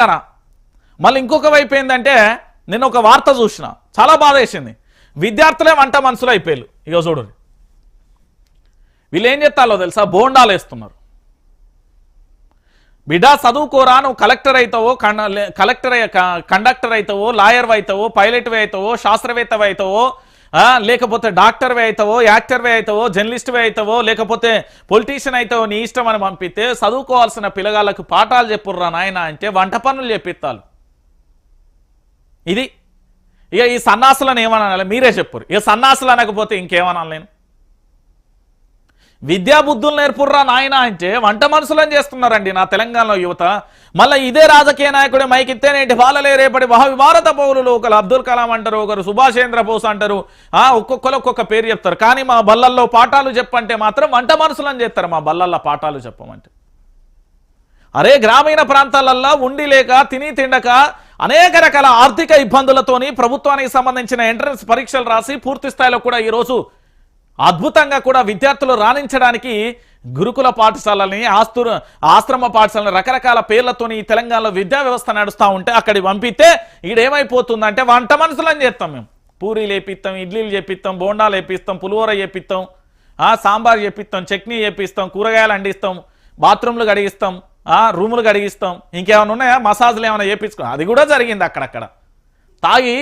తెలంగాణ మళ్ళీ ఇంకొక వైపు ఏంటంటే నేను ఒక వార్త చూసిన. చాలా బాధ వేసింది. విద్యార్థులే వంట మనసులో అయిపోయారు. ఇక చూడు. వీళ్ళు ఏం చెప్తాలో తెలుసా? బోండాలు వేస్తున్నారు. బిడా చదువుకోరా నువ్వు కలెక్టర్ అవుతావో కలెక్టర్ కండక్టర్ అవుతావో లాయర్ అవుతావో పైలట్వి అవుతావో శాస్త్రవేత్తవి అవుతావో లేకపోతే డాక్టర్వే అవుతావో యాక్టర్వే అవుతావో జర్నలిస్ట్వే అవుతావో లేకపోతే పొలిటీషియన్ అవుతావో నీ ఇష్టం అని పంపితే చదువుకోవాల్సిన పిల్లగాళ్ళకు పాఠాలు చెప్పుర్రా నాయన అంటే వంట పనులు చెప్పిస్తాలు ఇది. ఇక ఈ సన్నాసులను ఏమనాలి మీరే చెప్పురు ఇక సన్నాసులు అనకపోతే ఇంకేమనాలి నేను విద్యా బుద్ధులు నేర్పుర్రా నాయన అంటే వంట మనుషులని చేస్తున్నారండి నా తెలంగాణలో యువత. మళ్ళీ ఇదే రాజకీయ నాయకుడే మైకిత్తేనేటి బాలలే రేపటి మహా భారత పౌరులు ఒకరు అబ్దుల్ కలాం అంటారు ఒకరు సుభాష్ చంద్ర బోస్ అంటారు. ఆ ఒక్కొక్కరు ఒక్కొక్క పేరు చెప్తారు. కానీ మా బల్లల్లో పాఠాలు చెప్పంటే మాత్రం వంట మనుషులని చేస్తారు మా బల్లల్లో పాఠాలు చెప్పమంటే. అరే గ్రామీణ ప్రాంతాలల్లో ఉండి లేక తిని తిండక అనేక రకాల ఆర్థిక ఇబ్బందులతోని ప్రభుత్వానికి సంబంధించిన ఎంట్రన్స్ పరీక్షలు రాసి పూర్తి స్థాయిలో కూడా ఈరోజు అద్భుతంగా కూడా విద్యార్థులు రాణించడానికి గురుకుల పాఠశాలని ఆస్తు ఆశ్రమ పాఠశాలని రకరకాల పేర్లతోని ఈ తెలంగాణలో విద్యా వ్యవస్థ నడుస్తూ ఉంటే అక్కడికి పంపితే ఈడేమైపోతుందంటే వంట మనుషులని చేస్తాం మేము. పూరీలు వేపిస్తాం ఇడ్లీలు చేపిస్తాం బోండాలు వేపిస్తాం పులిహోర చేపిస్తాం సాంబార్ చేపిస్తాం చట్నీ చేపిస్తాం కూరగాయలు అండిస్తాం బాత్రూమ్లు కడిగిస్తాం రూములు కడిగిస్తాం. ఇంకేమైనా ఉన్నాయా? మసాజ్లు ఏమైనా చేపించుకో అది కూడా జరిగింది అక్కడక్కడ. తాగి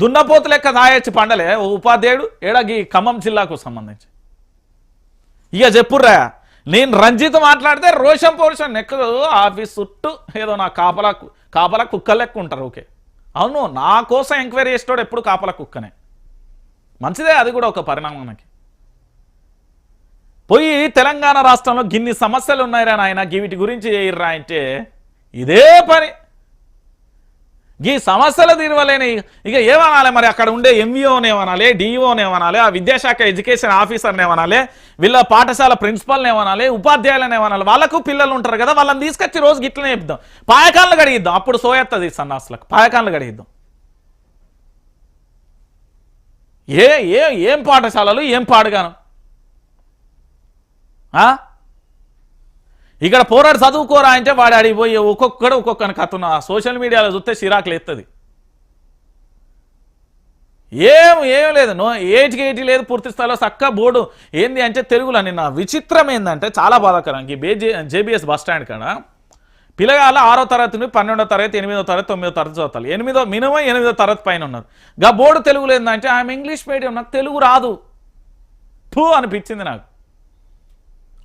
దున్నపోతు లెక్క తాగేచ్చి పండలే. ఉపాధ్యాయుడు ఏడాగి ఖమ్మం జిల్లాకు సంబంధించి. ఇక చెప్పుర్రా నేను రంజిత్ మాట్లాడితే రోషం పౌరుషం నెక్కదు ఆఫీస్ చుట్టూ ఏదో నా కాపలా కాపలా కుక్క లెక్క ఉంటారు ఓకే. అవును నా కోసం ఎంక్వైరీ చేసేటోడు ఎప్పుడు కాపల కుక్కనే. మంచిదే అది కూడా ఒక పరిణామానికి పోయి తెలంగాణ రాష్ట్రంలో గిన్ని సమస్యలు ఉన్నాయిరా నాయన వీటి గురించి చేయర్రా అంటే ఇదే పని. ఈ సమస్యలు తీరవలేని ఇక ఏమనాలి మరి అక్కడ ఉండే ఎంఈఓని డిఈఓనేమనాలి ఆ విద్యాశాఖ ఎడ్యుకేషన్ ఆఫీసర్నేమనాలి వీళ్ళ పాఠశాల ప్రిన్సిపల్నేమనాలి ఉపాధ్యాయులనేమనాలి వాళ్ళకు పిల్లలు ఉంటారు కదా వాళ్ళని తీసుకొచ్చి రోజు గిట్లనే చెప్దాం. పాయకాలను గడిగిద్దాం అప్పుడు సోయత్తది సన్నాసులకు. పాయకాలను గడిగిద్దాం ఏ ఏ ఏం పాఠశాలలు? ఏం పాడుగాను? ఆ? ఇక్కడ పోరాడు చదువుకోరా అంటే వాడు అడిగిపోయి ఒక్కొక్కడు ఒక్కొక్కని కథను సోషల్ మీడియాలో చూస్తే చిరాకులు ఎత్తది ఏం ఏం లేదు. నో ఏటికి ఏటి లేదు పూర్తి స్థాయిలో చక్క బోర్డు. ఏంది అంటే తెలుగులో నిన్న విచిత్రం ఏంటంటే చాలా బాధాకరం. ఈ బేజే జేబీఎస్ బస్ స్టాండ్ కాడ పిల్లగాళ్ళ ఆరో తరగతి నుండి పన్నెండో తరగతి ఎనిమిదో తరగతి తొమ్మిదో తరగతి చదువుతారు. ఎనిమిదో మినిమం ఎనిమిదో తరగతి పైన ఉన్నారు. గా బోర్డు తెలుగులో ఏంటంటే ఆమె ఇంగ్లీష్ మీడియం నాకు తెలుగు రాదు. పూ అనిపించింది నాకు.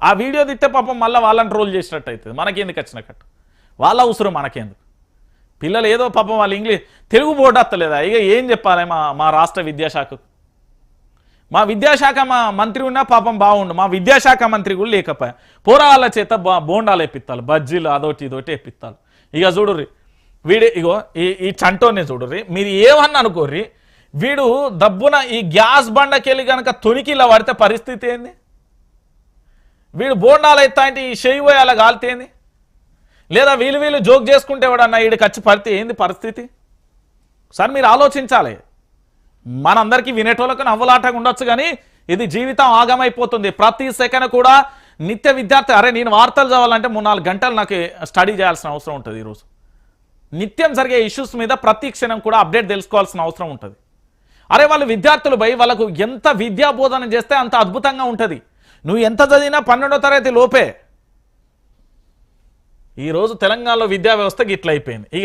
ఆ వీడియో తిట్టే పాపం మళ్ళీ వాళ్ళని ట్రోల్ చేసినట్టు అవుతుంది మనకెందుకు వచ్చిన కట్ట? వాళ్ళ అవసరం మనకెందుకు? పిల్లలు ఏదో పాపం వాళ్ళు ఇంగ్లీష్ తెలుగు బోర్డు అత్తలేదా? ఇక ఏం చెప్పాలి మా మా రాష్ట్ర విద్యాశాఖకు? మా విద్యాశాఖ మా మంత్రి ఉన్నా పాపం బాగుండు. మా విద్యాశాఖ మంత్రి కూడా లేకపోయా. పోరాళ్ళ చేత బోండాలు వేపిత్తాలి. బజ్జీలు అదోటి ఇదోటి వేపిత్తాలు. ఇక చూడుర్రి వీడి ఇగో ఈ ఈ చంటోనే చూడుర్రి మీరు ఏమన్నా అనుకోర్రి వీడు దబ్బున ఈ గ్యాస్ బండకెళ్ళి కనుక తొనికి ఇలా పడితే పరిస్థితి ఏంది? వీడు బోండాలు ఎత్తా అంటే ఈ చెయ్యి పోయి అలా కాలితేంది లేదా వీళ్ళు వీళ్ళు జోక్ చేసుకుంటే వాడన్న వీడికి వచ్చి పడితే ఏంది పరిస్థితి? సార్ మీరు ఆలోచించాలి. మనందరికీ వినేటోళ్ళకు నవ్వులాటగా ఉండొచ్చు కానీ ఇది జీవితం ఆగమైపోతుంది. ప్రతి సెకండ్ కూడా నిత్య విద్యార్థి అరే నేను వార్తలు చదవాలంటే మూడు నాలుగు గంటలు నాకు స్టడీ చేయాల్సిన అవసరం ఉంటుంది ఈరోజు. నిత్యం జరిగే ఇష్యూస్ మీద ప్రతి క్షణం కూడా అప్డేట్ తెలుసుకోవాల్సిన అవసరం ఉంటుంది. అరే వాళ్ళు విద్యార్థులు పోయి వాళ్ళకు ఎంత విద్యా బోధన చేస్తే అంత అద్భుతంగా ఉంటుంది. నువ్వు ఎంత చదివినా పన్నెండో తరగతి లోపే. ఈరోజు తెలంగాణలో విద్యా వ్యవస్థ గిట్లయిపోయింది.